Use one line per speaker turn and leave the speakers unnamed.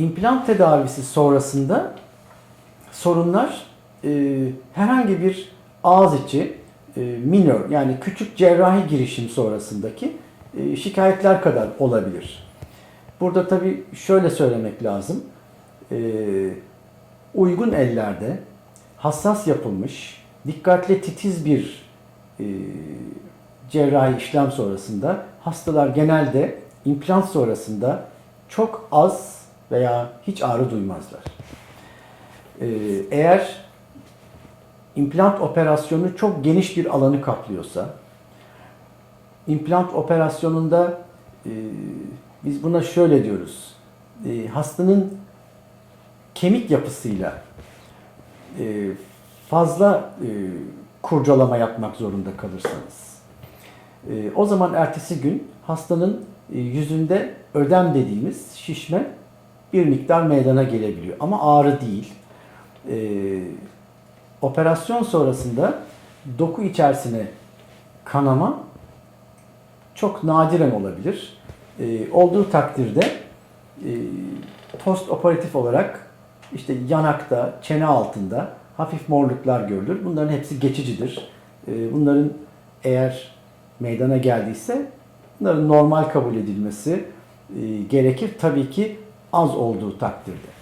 implant tedavisi sonrasında sorunlar e, herhangi bir ağız içi e, minor yani küçük cerrahi girişim sonrasındaki e, şikayetler kadar olabilir. Burada tabii şöyle söylemek lazım. E, uygun ellerde hassas yapılmış, dikkatli titiz bir e, cerrahi işlem sonrasında hastalar genelde implant sonrasında çok az veya hiç ağrı duymazlar. Ee, eğer implant operasyonu çok geniş bir alanı kaplıyorsa, implant operasyonunda e, biz buna şöyle diyoruz. E, hastanın kemik yapısıyla e, fazla kurcalama yapmak zorunda kalırsanız, o zaman ertesi gün hastanın yüzünde ödem dediğimiz şişme bir miktar meydana gelebiliyor. Ama ağrı değil. E, operasyon sonrasında doku içerisine kanama çok nadiren olabilir. E, olduğu takdirde e, post operatif olarak işte yanakta, çene altında hafif morluklar görülür. Bunların hepsi geçicidir. E, bunların eğer meydana geldiyse bunların normal kabul edilmesi e, gerekir. Tabii ki az olduğu takdirde.